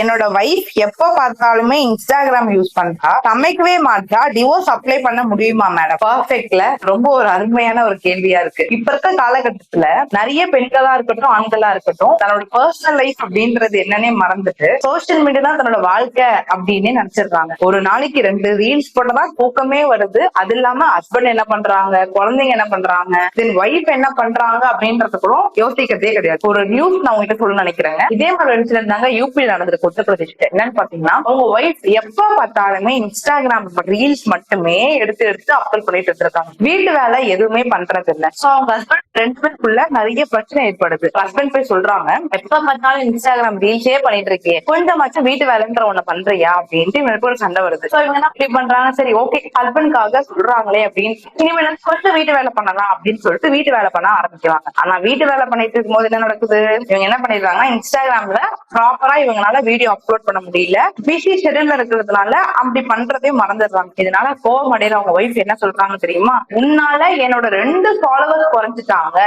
என்னோட வைஃப் எப்ப பார்த்தாலுமே இன்ஸ்டாகிராம் யூஸ் பண்றா சமைக்கவே மாட்டா டிவோர்ஸ் அப்ளை பண்ண முடியுமா மேடம் பர்ஃபெக்ட்ல ரொம்ப ஒரு அருமையான ஒரு கேள்வியா இருக்கு. இப்ப இருக்க காலகட்டத்துல நிறைய பெண்களா இருக்கட்டும் ஆண்களா இருக்கட்டும் தன்னோட பர்சனல் லைஃப் அப்படின்றது என்னன்னே மறந்துட்டு சோசியல் மீடியா தான் தன்னோட வாழ்க்கை அப்படின்னு நினைச்சிடுறாங்க ஒரு நாளைக்கு ரெண்டு ரீல்ஸ் போட்டதான் தூக்கமே வருது. அது இல்லாம ஹஸ்பண்ட் என்ன பண்றாங்க குழந்தைங்க என்ன பண்றாங்க தென் ஒய்ஃப் என்ன பண்றாங்க அப்படின்றது கூட யோசிக்கிறதே கிடையாது. ஒரு நியூஸ் நான் உங்ககிட்ட சொல்ல நினைக்கிறேங்க. இதே மாதிரி இன்சிடென்ட் தாங்க யூபி நடந்திருக்கு. உத்தரப்பிரதேஷ்ல என்னன்னு பாத்தீங்கன்னா உங்க ஒய்ஃப் எப்ப பார்த்தாலுமே இன்ஸ்டாகிராம் ரீல்ஸ் மட்டுமே எடுத்து எடுத்து அப்லோட் பண்ணிட்டு இருக்காங்க வீட்டு வேலை எதுவுமே பண்றது இல்ல சோ அவங்க ஹஸ்பண்ட் ரெண்டு பேருக்குள்ள நிறைய பிரச்சனை ஏற்படுது. ஹஸ்பண்ட் போய் சொல்றாங்க எப்ப பார்த்தாலும் இன்ஸ்டாகிராம் ரீல்ஸே பண்ணிட்டு இருக்கே கொஞ்சமாச்சும் வீட்டு வேலைன்ற ஒண்ணு பண்றியா? அப்படின்ட்டு இவங்களுக்கு ஒரு சண்டை வருது. சோ இவங்க என்ன இப்படி பண்றாங்க? சரி ஓகே ஹஸ்பண்டுக்காக சொல்றாங்களே அப்படின்னு. இனிமேல் கொஞ்சம் வீட்டு வேலை பண்ணலாம் அப்படின்னு சொல்லிட்டு வீட்டு வேலை பண்ண ஆரம்பிக்கிறாங்க. ஆனா வீட்டு வேலை பண்ணிட்டு இருக்கும்போது என்ன நடக்குது? இவங்க என்ன பண்ணிடுறாங்க இன்ஸ்டாகிராம்ல ப்ராப்பரா இவங்களால வீடியோ அப்லோட் பண்ண முடியல. பிசி ஷெடியூல்ல இருக்கிறதுனால அப்படி பண்றதே மறந்துடுறாங்க. இதனால கோவம் அடையிற அவங்க ஒய்ஃப் என்ன சொல்றாங்க தெரியுமா? உன்னால என்னோட ரெண்டு ஃபாலோவர்ஸ் குறைஞ்சிட்டாங்க.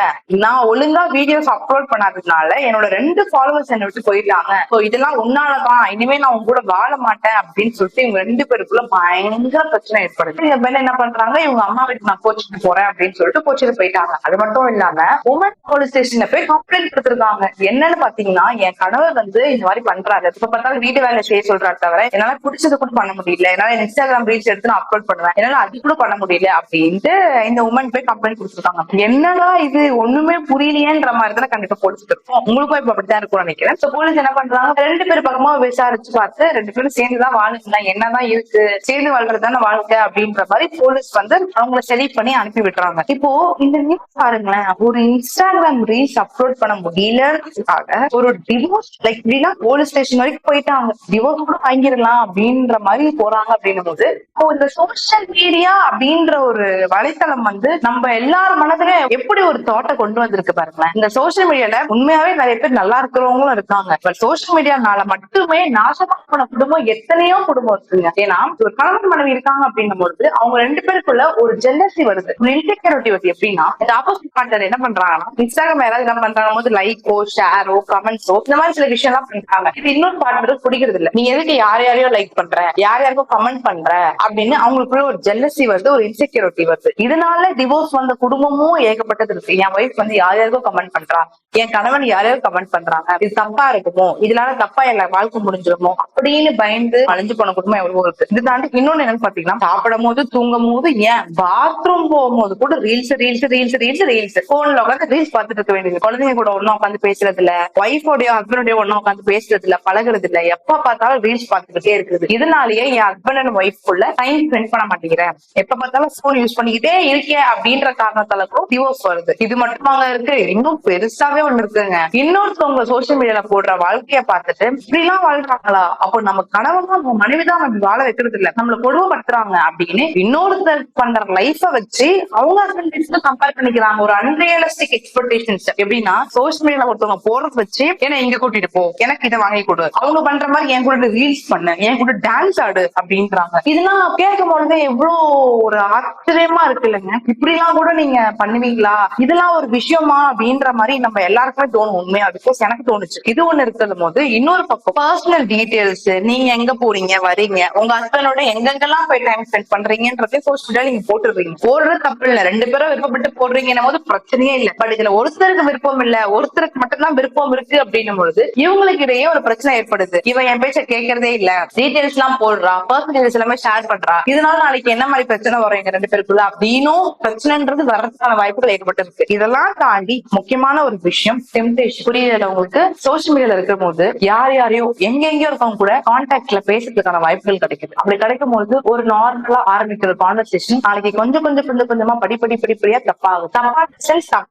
நான் ஒழுங்கா வீடியோஸ் அப்லோட் பண்ணாததுனால என்னோட ரெண்டு ஃபாலோவர்ஸ் என்னை விட்டு போயிட்டாங்க. ஸோ இதெல்லாம் உன்னாலதான். இனிமே நான் உங்க கூட வாழ மாட்டேன் அப்படின்னு சொல்லிட்டு இவங்க ரெண்டு பேருக்குள்ள பயங்கர பிரச்சனை ஏற்படுது. இந்த பெண் என்ன பண்றாங்க? இவங்க அம்மா வீட்டுக்கு நான் கோச்சிட்டு போறேன் அப்படின்னு சொல்லிட்டு கோச்சிட்டு போயிட்டாங்க. அது மட்டும் இல்லாம உமன் போலீஸ் ஸ்டேஷன்ல போய் கம்ப்ளைண்ட் கொடுத்துருக்காங்க. என்னன்னு பாத்தீங்கன்னா என் கணவர் வந்து இந்த மாதிரி பண்றாரு. இப்ப பார்த்தாலும் வீட்டு வேலை செய்ய சொல்றாரு தவிர என்னால பிடிச்சது கூட பண்ண முடியல. என்னால இன்ஸ்டாகிராம் ரீல்ஸ் எடுத்து நான் அப்லோட் பண்ணுவேன். என்னால அது கூட பண்ண முடியல அப்படின்ட்டு இந்த உமன் போய் கம்ப்ளைண்ட் கொடுத்துருக்காங்க. என்னடா இது? ஒண்ணுமே புரியலையேன்ற மாதிரி தான் கண்டிப்பா போலீஸ் இருக்கும். உங்களுக்கும் இப்ப அப்படித்தான் இருக்கும் நினைக்கிறேன். சோ போலீஸ் என்ன பண்றாங்க? ரெண்டு பேர் பக்கமா விசாரிச்சு பார்த்து ரெண்டு பேரும் சேர்ந்துதான் வாழுங்க என்னதான் இருக்கு? சேர்ந்து வாழ்றதுதான வாழ்க்கை அப்படின்ற மாதிரி போலீஸ் வந்து அவங்கள செலக்ட் பண்ணி அனுப்பி விட்டுறாங்க. இப்போ இந்த நியூஸ் பாருங்களேன். ஒரு இன்ஸ்டாகிராம் ரீல்ஸ் அப்லோட் பண்ண முடியலன்றதுக்காக ஒரு டிவோர்ஸ் லைக் எப்படின்னா போலீஸ் ஸ்டேஷன் வரைக்கும் போயிட்டாங்க. டிவோர்ஸ் கூட வாங்கிடலாம் அப்படின்ற மாதிரி போறாங்க அப்படின்னும் போது இப்போ இந்த சோசியல் மீடியா அப்படின்ற ஒரு வலைத்தளம் வந்து நம்ம எல்லார் மனதிலும் எப்படி ஒரு தோட்டம் கொண்டு வந்திருக்கு பாருங்களேன். இந்த சோசியல் மீடியால உண்மையாவே நிறைய பேர் நல்லா இருக்கிறவங்களும் இருக்காங்க. பட் சோசியல் மீடியானால மட்டுமே நாசமா போன குடும்பம் எத்தனையோ குடும்பம் இருக்குங்க. ஏன்னா ஒரு கணவன் மனைவி இருக்காங்க அப்படின்னும் போது அவங்க ரெண்டு பேருக்குள்ள ஒரு ஜெல்லசி வருது. ஒரு இன்செக்யூரிட்டி வருது. எப்படின்னா இந்த ஆப்போசிட் பார்ட்னர் என்ன பண்றாங்கன்னா இன்ஸ்டாகிராம் யாராவது என்ன பண்றாங்க போது லைக்கோ ஷேரோ கமெண்ட்ஸோ இந்த மாதிரி சில விஷயம் எல்லாம் பண்றாங்க. இது இன்னொரு பார்ட்னருக்கு பிடிக்கிறது இல்ல. நீ எதுக்கு யார் யாரையோ லைக் பண்ற? யார் யாருக்கும் கமெண்ட் பண்ற? அப்படின்னு அவங்களுக்குள்ள ஒரு ஜெல்லசி வருது ஒரு இன்செக்யூரிட்டி வருது. இதனால டிவோர்ஸ் வந்த குடும்பமும் ஏகப்பட்டது இருக்கு. என் ஒய்ஃப் வந்து யார் யாருக்கும் கமெண்ட் பண்றா? என் கணவன் யாரையோ கமெண்ட் பண்றாங்க? இது தப்பா இருக்குமோ? இதனால தப்பா எல்லா வாழ்க்கை முடிஞ்சிருமோ? அப்படின்னு பயந்து அழிஞ்சு போன குடும்பம் எவ்வளவு இருக்கு. இது தாண்டி இன்னொன்னு என்னன்னு பாத்தீங்கன்னா சாப்பிடும் போது தூங்கும் போது ஏன்? பாத்ரூம் போகும்போது கூட reels reels reels reels reels போன்ல உட்காந்து ரீல்ஸ் பார்த்துட்டு இருக்க வேண்டியது குழந்தைங்க கூட ஒன்னும் உட்காந்து பேசுறது இல்ல. ஒய்ஃபோடைய ஹஸ்பண்டோட ஒன்னும் உட்காந்து பேசுறது இல்ல. பழகிறது இல்ல. எப்ப பார்த்தாலும் ரீல்ஸ் பார்த்துக்கிட்டே இருக்குது இதனாலயே என் ஹஸ்பண்ட் அண்ட் ஒய்ஃப்குள்ள டைம் ஸ்பெண்ட் பண்ண மாட்டேங்கிறேன். எப்ப பார்த்தாலும் போன் யூஸ் பண்ணிக்கிட்டே இருக்கேன் அப்படின்ற காரணத்தால கூட டிவோர்ஸ் வருது. இது மட்டுமாங்க இருக்கு. இன்னும் பெருசாவே ஒண்ணு இருக்குங்க. இன்னொருத்தவங்க சோசியல் மீடியால போடுற வாழ்க்கைய பார்த்துட்டு இப்படி எல்லாம் வாழ்றாங்களா? அப்போ நம்ம கணவன் நம்ம மனைவிதான் நம்ம வாழ வைக்கிறது இல்ல. நம்மள கொடுமைப்படுத்துறாங்க அப்படின்னு இன்னொருத்தர் பண்ற லைஃப வச்சு அவங்க ஹஸ்பண்ட் கம்பேர் பண்ணிக்கிறாங்க. ஒரு அன்ரியலிஸ்டிக் எக்ஸ்பெக்டேஷன்ஸ் எப்படின்னா சோசியல் மீடியால ஒருத்தவங்க போறது வச்சு என்ன இங்க கூட்டிட்டு போ. எனக்கு இதை வாங்கி கொடு. அவங்க பண்ற மாதிரி என் கூட ரீல்ஸ் பண்ணு என் கூட டான்ஸ் ஆடு அப்படின்றாங்க. இதெல்லாம் கேட்கும் பொழுது எவ்வளவு ஒரு ஆச்சரியமா இருக்கு இல்லைங்க. இப்படி எல்லாம் கூட நீங்க பண்ணுவீங்களா? இதெல்லாம் ஒரு விஷயமா அப்படின்ற மாதிரி நம்ம எல்லாருக்குமே தோணும் உண்மையா. பிகாஸ் எனக்கு தோணுச்சு. இது ஒண்ணு இருக்கிறது போது இன்னொரு பக்கம் பர்சனல் டீடைல்ஸ் நீங்க எங்க போறீங்க வரீங்க உங்க ஹஸ்பண்டோட எங்கெங்கெல்லாம் போய் டைம் ஸ்பெண்ட் பண்றீங்கன்றதே சோசியல் நீங்க போட்டுருவீங்க போடுறது தப்பு இல்ல. ரெண்டு பேரும் விருப்பப்பட்டு போடுறீங்கன்னும் போது பிரச்சனையே இல்ல. பட் இதுல ஒருத்தருக்கு விருப்பம் இல்ல ஒருத்தருக்கு மட்டும்தான் விருப்பம் இருக்கு அப்படின்னும் பொழுது இவங்களுக்கு இடையே ஒரு பிரச்சனை ஏற்படுது. இவன் என் பேச்ச கேட்கறதே இல்ல. டீடைல்ஸ் எல்லாம் போடுறா. பர்சனல் டீடைல்ஸ் எல்லாமே ஷேர் பண்றா. இதனால நாளைக்கு என்ன மாதிரி பிரச்சனை வரும் எங்க ரெண்டு பேருக்குள்ள? அப்படின்னும் பிரச்சனைன்றது வர்றதுக்கான வாய்ப்புகள் ஏற்பட்டு இருக்கு இதெல்லாம் தாண்டி முக்கியமான ஒரு விஷயம் டெம்டேஷன் புரியல உங்களுக்கு? சோசியல் மீடியால இருக்கும் போது யார் யாரையோ எங்க எங்கேயோ இருக்கவங்க கூட கான்டாக்ட்ல பேசுறதுக்கான வாய்ப்புகள் கிடைக்குது. அப்படி கிடைக்கும் போது ஒரு நார்மலா ஆரம்பிக்கிற கான்வர்சேஷன் நாளைக்கு கொஞ்சம் கொஞ்சம் கொஞ்சம் கொஞ்சமா படிப்படி படிப்படியா தப்பாகும். தப்பா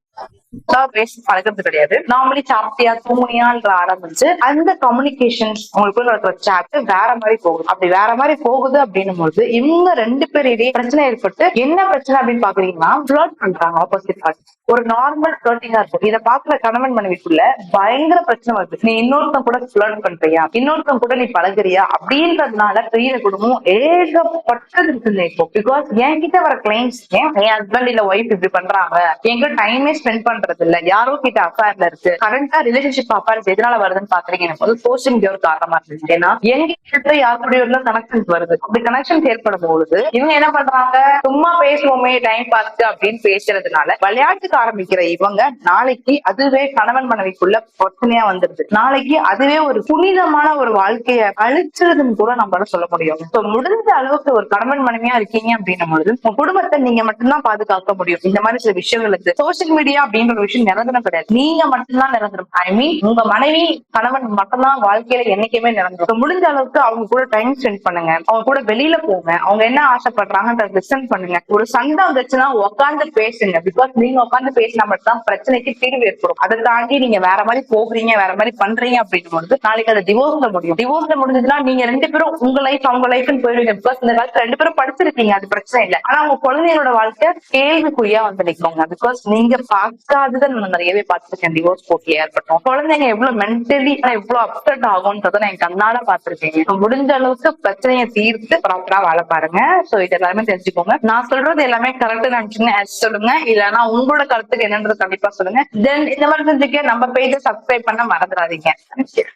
பேசி பழகிறது கிடையாது. நார்மலி சாப்பிட்டியா தூங்குனியான்ற ஆரம்பிச்சு அந்த கம்யூனிகேஷன்ஸ் உங்களுக்குள்ள இருக்கிற சாட் வேற மாதிரி போகுது. அப்படி வேற மாதிரி போகுது அப்படின்னும் போது இவங்க ரெண்டு பேரிடையே பிரச்சனை ஏற்பட்டு என்ன பிரச்சனை அப்படின்னு பாக்குறீங்கன்னா ஃபிளட் பண்றாங்க ஆப்போசிட் பார்ட்டி ஒரு நார்மல் ஃபிளட்டிங்கா இருக்கும். இதை பாக்குற கணவன் மனைவிக்குள்ள பயங்கர பிரச்சனை வருது. நீ இன்னொருத்தன் கூட ஃபிளட் பண்றியா? இன்னொருத்தன் கூட நீ பழகுறியா? அப்படின்றதுனால பெரிய குடும்பம் ஏகப்பட்டது இருக்குது இப்போ பிகாஸ் என்கிட்ட வர கிளைண்ட்ஸ் என் ஹஸ்பண்ட் இல்ல ஒய்ஃப் இப்படி பண்றாங்க. எங்க டைமே ஸ்பெண்ட் பண்றது இல்ல யாரோ கிட்ட அஃபேர்ல இருக்கு. கரண்டா ரிலேஷன்ஷிப் அஃபேர்ஸ் எதனால வருதுன்னு பாக்குறீங்க? எனக்கு வந்து சோஷியல் மீடியா ஒரு காரணமா இருந்துச்சு. ஏன்னா எங்க கிட்ட யார் கூட இருந்தா கனெக்ஷன்ஸ் வருது. அப்படி கனெக்ஷன் ஏற்படும் பொழுது இவங்க என்ன பண்றாங்க? சும்மா பேசுவோமே டைம் பாஸ்க்கு அப்படின்னு பேசுறதுனால விளையாட்டுக்கு ஆரம்பிக்கிற இவங்க நாளைக்கு அதுவே கணவன் மனைவிக்குள்ள பிரச்சனையா வந்துருது. நாளைக்கு அதுவே ஒரு புனிதமான ஒரு வாழ்க்கைய அழிச்சிருதுன்னு கூட நம்மளால சொல்ல முடியும். முடிஞ்ச அளவுக்கு ஒரு கணவன் மனைவியா இருக்கீங்க அப்படின்னும் பொழுது உங்க குடும்பத்தை நீங்க மட்டும்தான் பாதுகாக்க முடியும். இந்த மாதிரி சில விஷயங்களுக்கு சோசியல் மீடியா அப்படின்ற ஒரு விஷயம் நிரந்தரம் கிடையாது. நீங்க மட்டும்தான் நிரந்தரம். ஐ மீன் உங்க மனைவி கணவன் மட்டும்தான் வாழ்க்கையில என்னைக்குமே நிரந்தரம். முடிஞ்ச அளவுக்கு அவங்க கூட டைம் ஸ்பெண்ட் பண்ணுங்க. அவங்க கூட வெளியில போங்க. அவங்க என்ன ஆசைப்படுறாங்கன்றத லிசன் பண்ணுங்க. ஒரு சண்டை வந்துச்சுன்னா உட்காந்து பேசுங்க. பிகாஸ் நீங்க உட்காந்து பேசினா மட்டும் தான் பிரச்சனைக்கு தீர்வு ஏற்படும். அதை தாண்டி நீங்க வேற மாதிரி போகிறீங்க வேற மாதிரி பண்றீங்க அப்படின்னும் போது நாளைக்கு அது டிவோர்ஸ்ல முடியும். டிவோர்ஸ்ல முடிஞ்சதுன்னா நீங்க ரெண்டு பேரும் உங்க லைஃப் அவங்க லைஃப்னு போயிருவீங்க பிகாஸ் இந்த காலத்துல ரெண்டு பேரும் படிச்சிருக்கீங்க அது பிரச்சனை இல்லை. ஆனா உங்க குழந்தைங்களோட வாழ்க்கை கேள்விக்குறியா வந்து நிற்கோங்க பிகாஸ் நீங்க பார்க்காததை நான் நிறையவே பார்த்துருக்கேன். டிவோர்ஸ் போட்டியா இருக்கட்டும். குழந்தைங்க எவ்வளவு மென்டலி எவ்வளவு அப்செட் ஆகும்ன்றத நான் கண்ணால பாத்திருக்கேன் முடிஞ்ச அளவுக்கு பிரச்சனையை தீர்த்து ப்ராப்பரா வாழ பாருங்க. சோ இது எல்லாமே தெரிஞ்சுக்கோங்க. நான் சொல்றது எல்லாமே கரெக்ட் நினைச்சுங்க சொல்லுங்க. இல்லைன்னா உங்களோட கருத்துக்கு என்னன்றது கண்டிப்பா சொல்லுங்க. தென் இந்த மாதிரி தெரிஞ்சுக்க நம்ம பேஜை சப்ஸ்கிரைப் பண்ண மறந்துடாதீங்க.